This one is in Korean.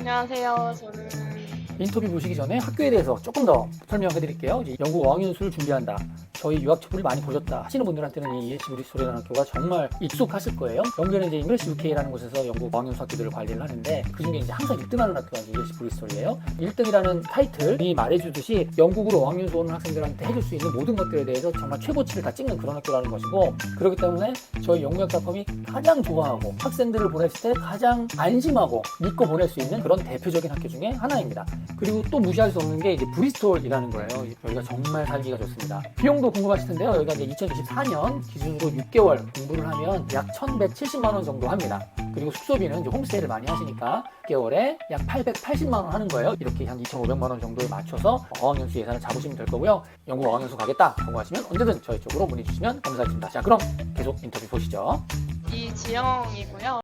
안녕하세요. 저는 인터뷰 보시기 전에 학교에 대해서 조금 더 설명해 드릴게요. 영국 어학연수를 준비한다. 저희 유학책을 많이 보셨다 하시는 분들한테는 이 EH 브리스톨이라는 학교가 정말 익숙하실 거예요. 영국에는 이제 잉글리시 UK라는 곳에서 영국 어학연수 학교들을 관리를 하는데 그중에 이제 항상 1등하는 학교가 이제 EH 브리스톨이에요. 1등이라는 타이틀이 말해주듯이 영국으로 어학연수 오는 학생들한테 해줄 수 있는 모든 것들에 대해서 정말 최고치를 다 찍는 그런 학교라는 것이고 그렇기 때문에 저희 영국학닷컴이 가장 좋아하고 학생들을 보냈을 때 가장 안심하고 믿고 보낼 수 있는 그런 대표적인 학교 중에 하나입니다. 그리고 또 무시할 수 없는 게 이제 브리스톨이라는 거예요. 여기가 정말 살기가 좋습니다. 비용도 궁금하실 텐데요. 여기가 이제 2024년 기준으로 6개월 공부를 하면 약 1,170만 원 정도 합니다. 그리고 숙소비는 이제 홈스테이를 많이 하시니까 6개월에 약 880만 원 하는 거예요. 이렇게 한 2,500만 원 정도에 맞춰서 어학연수 예산을 잡으시면 될 거고요. 영국 어학연수 가겠다 궁금하시면 언제든 저희 쪽으로 문의 주시면 감사하겠습니다. 자, 그럼 계속 인터뷰 보시죠. 이지영이고요.